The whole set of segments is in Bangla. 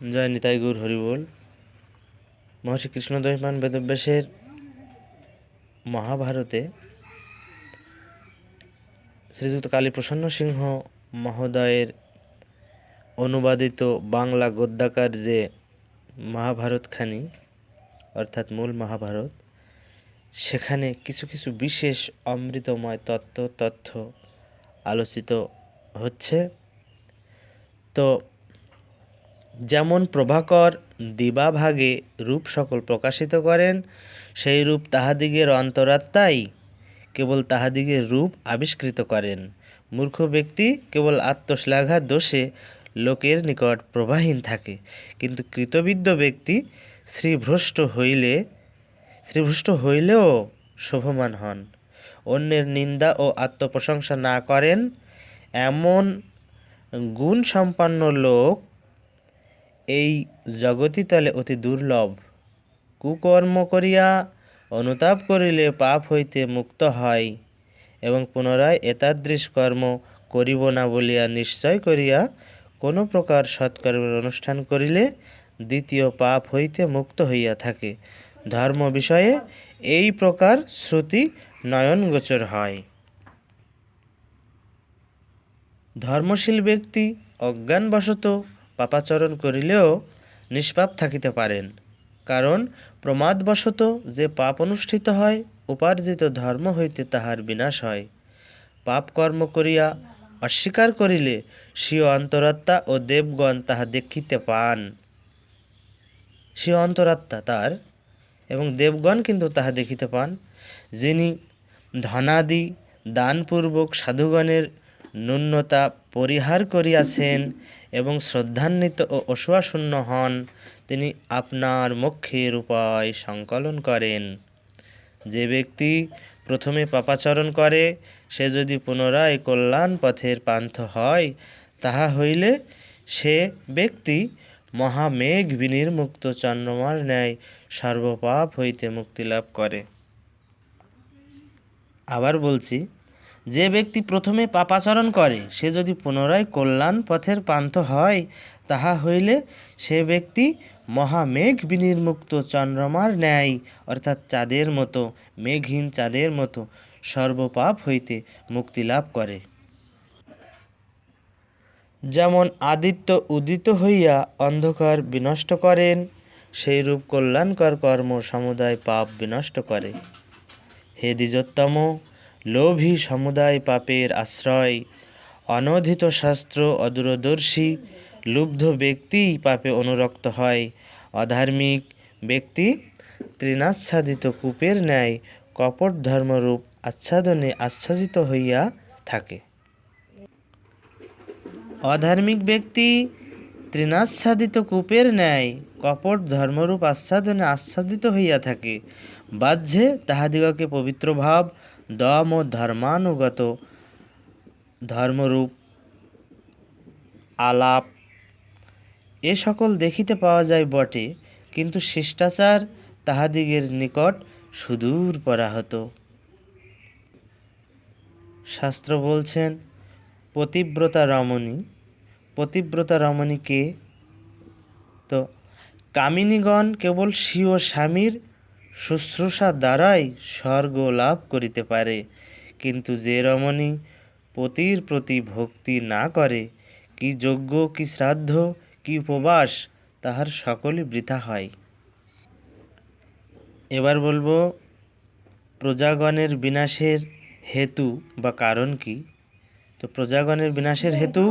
জয় নিতাই গৌর হরিবোল মহর্ষি কৃষ্ণদয়মান বেদব্যাসের মহাভারতে শ্রীযুক্ত কালীপ্রসন্ন সিংহ মহোদয়ের অনুবাদিত বাংলা গদ্যাকার যে মহাভারতখানি, অর্থাৎ মূল মহাভারত, সেখানে কিছু কিছু বিশেষ অমৃতময় তত্ত্ব, তথ্য আলোচিত হচ্ছে। তো যেমন প্রভাকর দিবাভাগে রূপ সকল প্রকাশিত করেন, সেই রূপ তাহাদিগের অন্তরাত্মাই কেবল তাহাদিগের রূপ আবিষ্কৃত করেন। মূর্খ ব্যক্তি কেবল আত্মশ্লাঘাত দোষে লোকের নিকট প্রবাহীন থাকে, কিন্তু কৃতবিদ্য ব্যক্তি শ্রীভ্রষ্ট হইলে, শ্রীভ্রষ্ট হইলেও শোভমান হন। অন্যের নিন্দা ও আত্মপ্রশংসা না করেন, এমন গুণ সম্পন্ন লোক এই জগতিতলে অতি দুর্লভ। কুকর্ম করিয়া অনুতাপ করিলে পাপ হইতে মুক্ত হয় এবং পুনরায় এতাদৃশ কর্ম করিব না বলিয়া নিশ্চয় করিয়া কোনো প্রকার সৎকর্মের অনুষ্ঠান করিলে দ্বিতীয় পাপ হইতে মুক্ত হইয়া থাকে। ধর্ম বিষয়ে এই প্রকার শ্রুতি নয়নগোচর হয়। ধর্মশীল ব্যক্তি অজ্ঞানবশত পাপাচরণ করিলেও নিষ্পাপ থাকিতে পারেন। কারণ প্রমাদবশত যে পাপ অনুষ্ঠিত হয়, উপার্জিত ধর্ম হইতে তাহার বিনাশ হয়। পাপ কর্ম করিয়া অস্বীকার করিলে স্বীয় অন্তরাত্মা ও দেবগণ তাহা দেখিতে পান। স্বীয় অন্তরাত্মা তার এবং দেবগণ কিন্তু তাহা দেখিতে পান, যিনি ধনাদি, দানপূর্বক সাধুগণের ন্যূনতা পরিহার করিয়াছেন এবং শ্রদ্ধান্বিত ও অসুয়াশূন্য হন, তিনি আপনার মোক্ষের উপায় সংকলন করেন। যে ব্যক্তি প্রথমে পাপাচরণ করে, সে যদি পুনরায় কল্যাণ পথের পান্থ হয়, তাহা হইলে সে ব্যক্তি মহামেঘ বিনির্মুক্ত চন্দ্রমার ন্যায় সর্বপাপ হইতে মুক্তি লাভ করে। আবার বলছি যে ব্যক্তি প্রথমে পাপাচরণ করে, সে যদি পুনরায় কল্যাণ পথের পান্থ হয়, তাহা হইলে সে ব্যক্তি মহামেঘ বিনির্মুক্ত চন্দ্রমার ন্যায়, অর্থাৎ চাঁদের মতো, মেঘহীন চাঁদের মতো, সর্বপাপ হইতে মুক্তি লাভ করে। যেমন আদিত্য উদিত হইয়া অন্ধকার বিনষ্ট করেন সেই রূপ কল্যাণকর কর্ম সমুদায় পাপ বিনষ্ট করে। হে দ্বিজোত্তম লোভী সমুদায় পাপের আশ্রয়, অনধিত শাস্ত্র অদূরদর্শী, লুব্ধ ব্যক্তিই পাপে অনুরক্ত হয়, অধার্মিক ব্যক্তি তৃণাচ্ছাদিত কূপের ন্যায় কপট ধর্মরূপ আচ্ছাদনে আচ্ছাদিত হইয়া থাকে। অধার্মিক ব্যক্তি তৃণাচ্ছাদিত কূপের ন্যায় কপট ধর্মরূপ আচ্ছাদনে আচ্ছাদিত হইয়া থাকে। বাহ্যে তাহাদিগকে পবিত্র ভাব দম ও ধর্মানুগত ধর্মরূপ আলাপ এ সকল দেখিতে পাওয়া যায় বটে, কিন্তু শিষ্টাচার তাহাদিগের নিকট সুদূর পরাহত। শাস্ত্র বলছেন, পতিব্রতা রমণী পতিব্রতা রমণী কে? তো, কামিনীগণ কেবল স্বীয় স্বামীর শুশ্রূষা দ্বারাই স্বর্গ লাভ করিতে পারে। কিন্তু যে রমণী পতির প্রতি ভক্তি না করে কি যজ্ঞ কি শ্রাদ্ধ কি উপবাস তাহার সকলই বৃথা হয়। এবার বলব প্রজাগণের বিনাশের হেতু বা কারণ কি? তো প্রজাগণের বিনাশের হেতু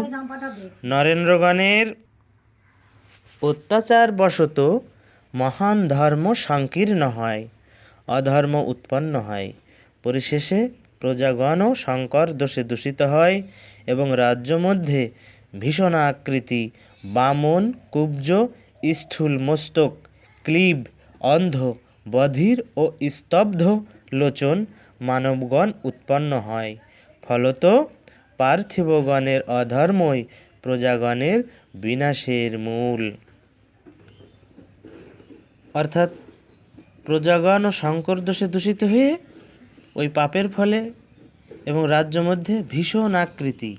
নরেন্দ্রগণের অত্যাচার বশত মহান ধর্ম সংকীর্ণ হয়, অধর্ম উৎপন্ন হয়। পরিশেষে প্রজাগণও শঙ্কর দোষে দূষিত হয় এবং রাজ্য মধ্যে ভীষণ আকৃতি, বামন, কুব্জ, স্থূল মস্তক, ক্লীব, অন্ধ, বধির ও স্তব্ধ লোচন মানবগণ উৎপন্ন হয়। ফলত পার্থিবগণের অধর্মই প্রজাগণের বিনাশের মূল। অর্থাৎ প্রজাগণ ও শঙ্কর দোষে দূষিত হয়ে ওই পাপের ফলে এবং রাজ্য মধ্যে ভীষণ আকৃতি,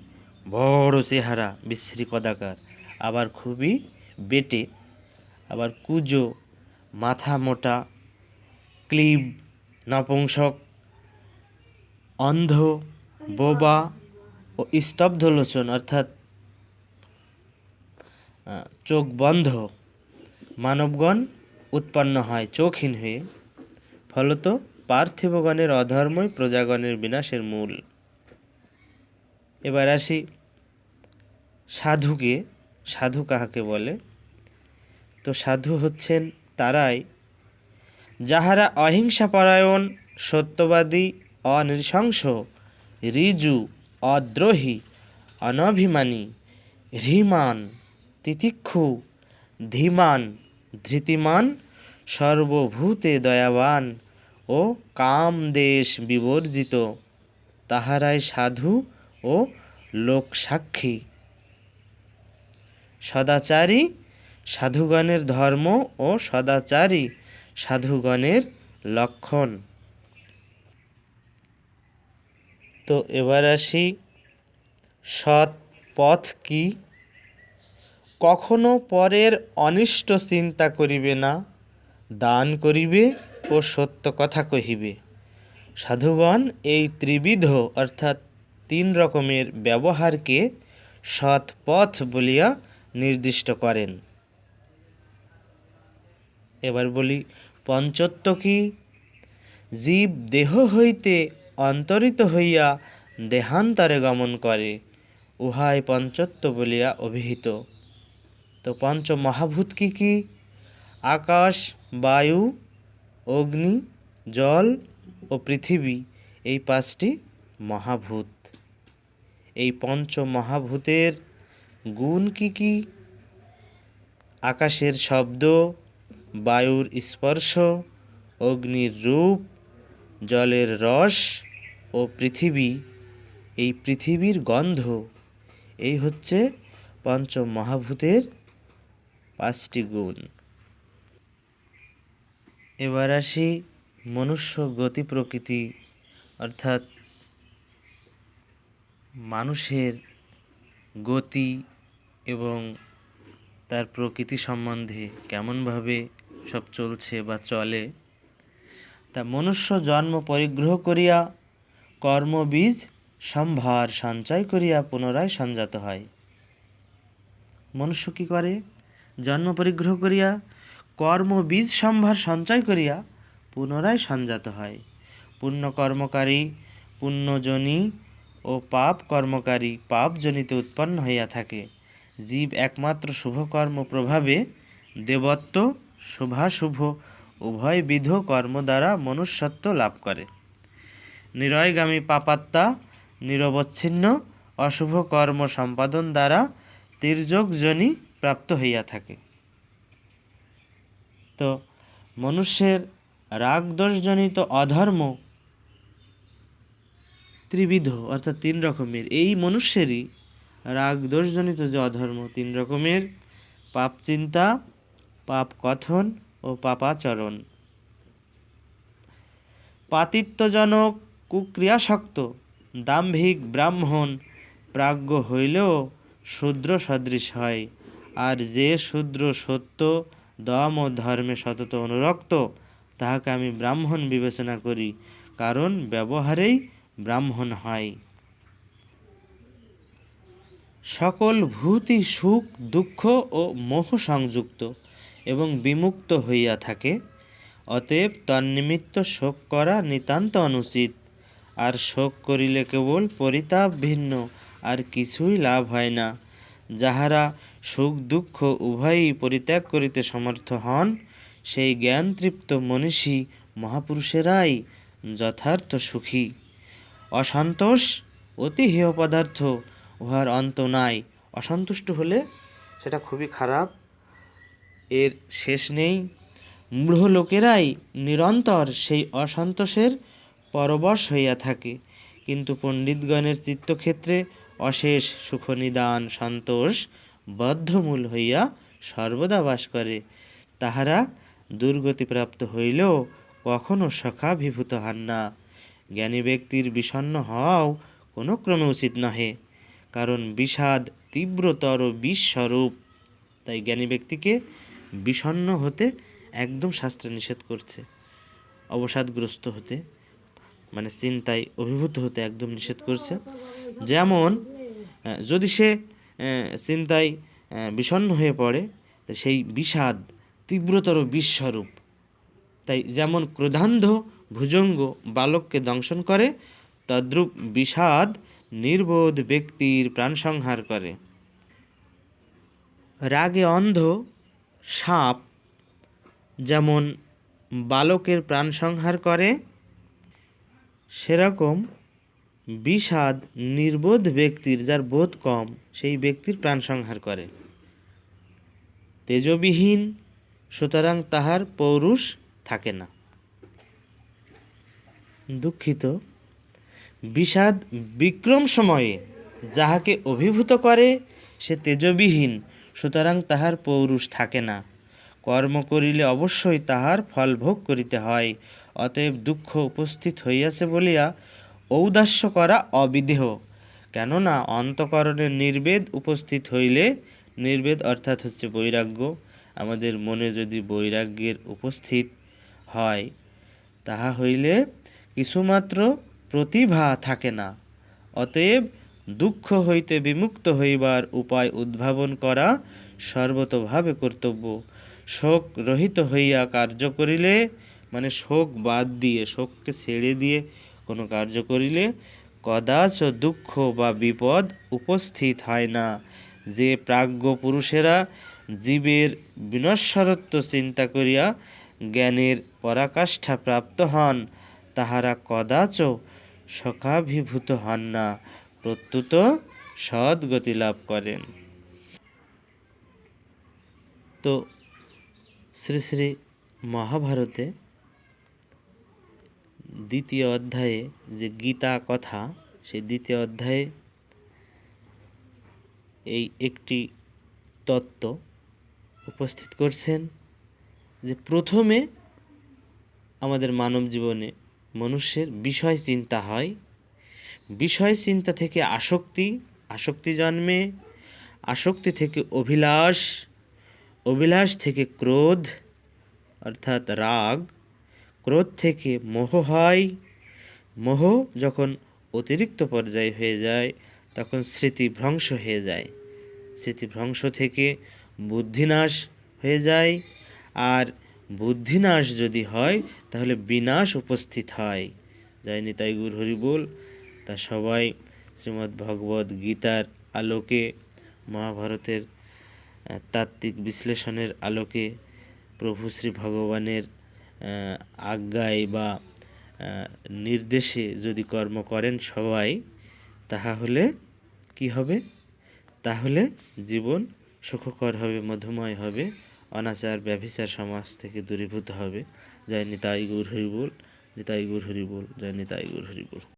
বড় চেহারা, বিশ্রী কদাকার, আবার খুবই বেটে, আবার কুজো, মাথা মোটা, ক্লিব, নপুংসক, অন্ধ, বোবা ও স্তব্ধলোচন অর্থাৎ চোখ বন্ধ, মানবগণ উৎপন্ন হয় চোখহীন হয়ে। ফলত পার্থিবগণের অধর্মই প্রজাগণের বিনাশের মূল। এবার আসি সাধুকে, সাধু কাহাকে বলে? তো সাধু হচ্ছেন তারাই, যাহারা অহিংসাপরায়ণ, সত্যবাদী, অনৃশংস ঋজু অদ্রোহী, অনভিমানী হ্রিমান তিতিক্ষু, ধীমান ধৃতিমান, সর্বভূতে দয়াবান ও কামদেশ বিবর্জিত। তাহারাই সাধু ও লোকসাক্ষী। সদাচারী সাধুগণের ধর্ম ও সদাচারী সাধুগণের লক্ষণ। তো এবার আসি সৎ পথ কি? কখনো পরের অনিষ্ট চিন্তা করিবে না, দান করিবে ও সত্য কথা কহিবে। সাধুগণ, এই ত্রিবিধ অর্থাৎ তিন রকমের ব্যবহারকে সৎ পথ বলিয়া নির্দিষ্ট করেন। এবার বলি, পঞ্চত্ব কি? জীব দেহ হইতে অন্তরিত হইয়া দেহান্তরে গমন করে, উহাই পঞ্চত্ব বলিয়া অভিহিত। তো পঞ্চ মহাভূত কি কি? আকাশ, বায়ু, অগ্নি, জল ও পৃথিবী। এই পাঁচটি মহাভূত। এই পঞ্চ মহাভূতের গুণ কি কি? আকাশের শব্দ, বায়ুর স্পর্শ, অগ্নির রূপ, জলের রস ও পৃথিবী। এই পৃথিবীর গন্ধ। এই হচ্ছে পঞ্চ মহাভূতের পাঁচটি গুণ। এবার আসি মনুষ্য গতি প্রকৃতি, অর্থাৎ মানুষের গতি এবং তার প্রকৃতি সম্বন্ধে কেমনভাবে সব চলছে বা চলে। তা মনুষ্য জন্ম পরিগ্রহ করিয়া, কর্মবীজ সম্ভার সঞ্চয় করিয়া পুনরায় সঞ্জাত হয়। মনুষ্য কি করে? জন্ম পরিগ্রহ করিয়া কর্মবীজ সম্ভার সঞ্চয় করিয়া পুনরায় সঞ্জাত হয়। পুণ্য কর্মকারী, পুণ্যজনী ও পাপ কর্মকারী পাপজনিতে উৎপন্ন হইয়া থাকে। জীব একমাত্র শুভকর্ম প্রভাবে দেবত্ব, শুভাশুভ, উভয় বিধ কর্ম দ্বারা মনুষ্যত্ব লাভ করে। নিরয়গামী পাপাত্মা, নিরবচ্ছিন্ন, অশুভ কর্ম সম্পাদন দ্বারা তির্যকজনী প্রাপ্ত হইয়া থাকে। তো মনুষ্যের রাগদোষজনিত অধর্ম ত্রিবিধ, অর্থাৎ তিন রকমের। এই মনুষ্যেরই রাগ দোষজনিত যে অধর্ম, তিন রকমের। পাপ চিন্তা পাপ কথন ও পাপাচরণ। পাতিত্বজনক কুক্রিয়াসক্ত দাম্ভিক ব্রাহ্মণ প্রাজ্ঞ হইলেও শূদ্র সদৃশ হয়। আর যে শূদ্র সত্য, দম ও ধর্মে সতত অনুরক্ত, তাহাকে আমি ব্রাহ্মণ বিবেচনা করি, কারণ ব্যবহারেই ব্রাহ্মণ হয়। সকল ভূতি সুখ, দুঃখ ও মোহ সংযুক্ত এবং বিমুক্ত হইয়া থাকে, অতএব তন্নিমিত্ত শোক করা নিতান্ত অনুচিত। আর শোক করিলে কেবল পরিতাপ ভিন্ন, আর কিছুই লাভ হয় না। যাহারা সুখ, দুঃখ উভয়ই পরিত্যাগ করিতে সমর্থ হন। সেই জ্ঞানতৃপ্ত মনীষী মহাপুরুষেরাই যথার্থ সুখী। অসন্তোষ অতি হেয় পদার্থ, উহার অন্ত নাই। অসন্তুষ্ট হলে সেটা খুবই খারাপ। এর শেষ নেই। মূঢ় লোকেরাই নিরন্তর সেই অসন্তোষের পরবশ হইয়া থাকে। কিন্তু পণ্ডিতগণের চিত্তক্ষেত্রে অশেষ সুখনিদান, সন্তোষ বদ্ধমূল হইয়া সর্বদা বাস করে। তাহারা দুর্গতিপ্রাপ্ত হইলেও কখনো সখাভিভূত হন না। জ্ঞানী ব্যক্তির বিষণ্ণ হওয়াও কোনো ক্রমে উচিত নহে, কারণ বিষাদ তীব্রতর বিষস্বরূপ তাই জ্ঞানী ব্যক্তিকে বিষণ্ণ হতে একদম শাস্ত্র নিষেধ করছে। অবসাদগ্রস্ত হতে মানে চিন্তায় অভিভূত হতে একদম নিষেধ করছে। যেমন যদি সে চিন্তায় আহ, বিষণ্ণ হয়ে পড়ে। সেই বিষাদ তীব্রতর বিস্বরূপ তাই যেমন ক্রোধান্ধ ভুজঙ্গ বালককে দংশন করে তদ্রূপ বিষাদ নির্বোধ ব্যক্তির প্রাণ সংহার করে। রাগে অন্ধ সাপ যেমন বালকের প্রাণ সংহার করে সেরকম বিষাদ, নির্বোধ ব্যক্তির যার বোধ কম, সেই ব্যক্তির প্রাণ সংহার করে। তেজবিহীন, সুতরাং তাহার পৌরুষ থাকে না। দুঃখিত, বিষাদ বিক্রম সময়ে যাহাকে অভিভূত করে, সে তেজবিহীন, সুতরাং তাহার পৌরুষ থাকে না। কর্ম করিলে অবশ্যই তাহার ফল ভোগ করিতে হয়, অতএব দুঃখ উপস্থিত হইয়াছে বলিয়া ঔদাস্য করা অবিদেহ কেননা অন্তকরণে নির্বেদ উপস্থিত হইলে, নির্বেদ অর্থাৎ হচ্ছে বৈরাগ্য, আমাদের মনে যদি বৈরাগ্যের উপস্থিত হয়, তাহা হইলে কিছুমাত্র প্রতিভা থাকে না। অতএব দুঃখ হইতে বিমুক্ত হইবার উপায় উদ্ভাবন করা সর্বতভাবে কর্তব্য। শোক রহিত হইয়া কার্য করিলে মানে শোক বাদ দিয়ে, শোককে ছেড়ে দিয়ে কোনো কার্য করিলে কদাচ দুঃখ বা বিপদ উপস্থিত হয় না। যে প্রাজ্ঞ পুরুষেরা জীবের বিনশ্বরত্ব চিন্তা করিয়া জ্ঞানের পরাকাষ্ঠা প্রাপ্ত হন, তাহারা কদাচ সখাভিভূত হন না, প্রত্যুত সদ্গতি লাভ করেন। তো শ্রী শ্রী মহাভারতে দ্বিতীয় অধ্যায়ে যে গীতা কথা, সেই দ্বিতীয় অধ্যায়ে এই একটি তত্ত্ব উপস্থিত করছেন যে প্রথমে আমাদের মানব জীবনে মনুষ্যের বিষয় চিন্তা হয়। বিষয় চিন্তা থেকে আসক্তি আসক্তি জন্মে, আসক্তি থেকে অভিলাষ অভিলাষ থেকে ক্রোধ, অর্থাৎ রাগ ক্রোধ থেকে মোহ হয়। মোহ যখন অতিরিক্ত পর্যায়ে হয়ে যায়, তখন স্মৃতিভ্রংশ হয়ে যায়। স্মৃতিভ্রংশ থেকে বুদ্ধিনাশ হয়ে যায়। আর বুদ্ধিনাশ যদি হয়, তাহলে বিনাশ উপস্থিত হয়। জয় নিতাই গুর হরি বল। তা সবাই শ্রীমদ্ ভগবদ গীতার আলোকে, মহাভারতের তাত্ত্বিক বিশ্লেষণের আলোকে প্রভু শ্রী ভগবানের আজ্ঞায় বা নির্দেশে যদি কর্ম করেন সবাই, তাহলে হলে কি হবে? তাহলে জীবন সুখকর হবে, মধুময় হবে, অনাচার, ব্যভিচার সমাজ থেকে দূরীভূত হবে। জয় নিতাই গুর হরিবুল, নিতাই গুর হরিবুল, জয় নিতাই গুর হরি বল